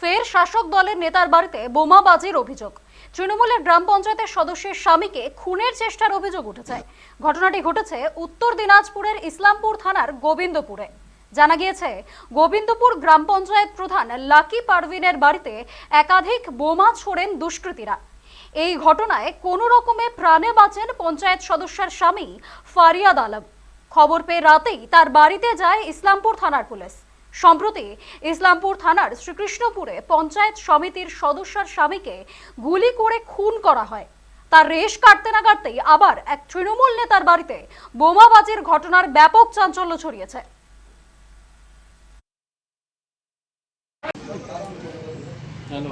ফের শাসক দলের নেতার বাড়িতে বোমাবাজির অভিযোগ। তৃণমূলের গ্রাম পঞ্চায়েতের সদস্যের স্বামীকে খুনের চেষ্টার অভিযোগ উঠেছে। ঘটনাটি ঘটেছে উত্তর দিনাজপুরের ইসলামপুর থানার গোবিন্দপুরে। জানা গিয়েছে, গোবিন্দপুর গ্রাম পঞ্চায়েত প্রধান লাকি পারভিনের বাড়িতে একাধিক বোমা ছোড়েন দুষ্কৃতীরা। এই ঘটনায় কোনো রকমে প্রাণে বাঁচেন পঞ্চায়েত সদস্যের স্বামী ফারিয়াদ আলম। খবর পেয়ে রাতেই তার বাড়িতে যায় ইসলামপুর থানার পুলিশ। সম্প্রতি ইসলামপুর থানার শ্রীকৃষ্ণপুরে পঞ্চায়েত সমিতির সদস্যর স্বামীকে গুলি করে খুন করা হয়। তার রেশ কাটতে না কাটতেই আবার এক তৃণমূল নেতার বাড়িতে বোমাবাজির ঘটনার ব্যাপক চাঞ্চল্য ছড়িয়েছে। হ্যালো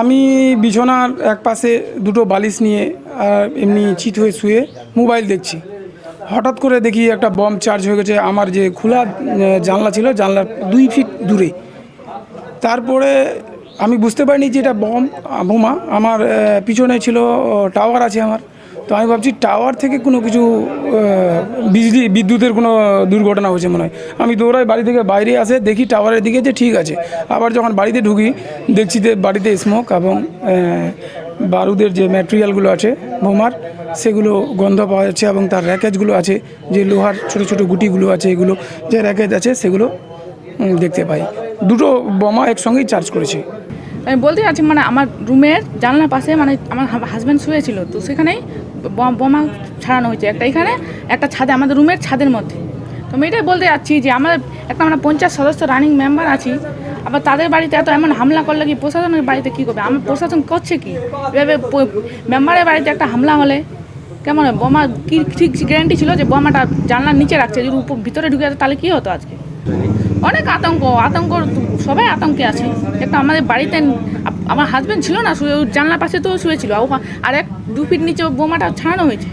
আমি বিছানার এক পাশে দুটো বালিশ নিয়ে, আর এমনি চিত হয়ে শুয়ে মোবাইল দেখছি। হঠাৎ করে দেখি একটা বম চার্জ হয়ে গেছে, আমার যে খোলা জানলা ছিল, জানলার দুই ফিট দূরে। তারপরে আমি বুঝতে পারিনি যে এটা বম, বোমা। আমার পিছনে ছিল টাওয়ার আছে আমার। তো আমি ভাবছি টাওয়ার থেকে কোনো কিছু বিজলি, বিদ্যুতের কোনো দুর্ঘটনা হয়েছে মনে হয়। আমি দৌড়াই বাড়ি থেকে বাইরে আসে, দেখি টাওয়ারের দিকে যে ঠিক আছে। আবার যখন বাড়িতে ঢুকি, দেখছি যে বাড়িতে স্মোক এবং বারুদের যে ম্যাটেরিয়ালগুলো আছে বোমার সেগুলো গন্ধ পাওয়া যাচ্ছে এবং তার র্যাকেজগুলো আছে, যে লোহার ছোট ছোট গুটিগুলো আছে, এগুলো যে র্যাকেজ আছে, সেগুলো দেখতে পাই। দুটো বোমা একসঙ্গেই চার্জ করেছে। আমি বলতে চাচ্ছি মানে আমার রুমের জানলার পাশে মানে আমার হাজব্যান্ড শুয়েছিল, তো সেখানেই বোমা ছাড়ানো হয়েছে। একটা এখানে, একটা ছাদে, আমাদের রুমের ছাদের মধ্যে। তো আমি এটাই বলতে যাচ্ছি যে আমাদের একটা আমরা পঞ্চাশ সদস্য রানিং মেম্বার আছি, আবার তাদের বাড়িতে এত এমন হামলা করলে কি প্রশাসনের বাড়িতে কী করবে? আমার প্রশাসন করছে কি? এভাবে মেম্বারের বাড়িতে একটা হামলা হলে কেমন? বোমা কি, ঠিক গ্যারান্টি ছিল যে বোমাটা জানলার নিচে রাখছে, যদি ভিতরে ঢুকে যেত তাহলে কী হতো আজকে? অনেক আতঙ্ক আতঙ্ক সবাই আতঙ্কে আছে। একটা আমাদের বাড়িতে আমার হাজব্যান্ড ছিল না, শুয়ে জানলা পাশে তো শুয়েছিল। আর এক দু ফিট নিচে বোমাটা ছাড়ানো হয়েছে।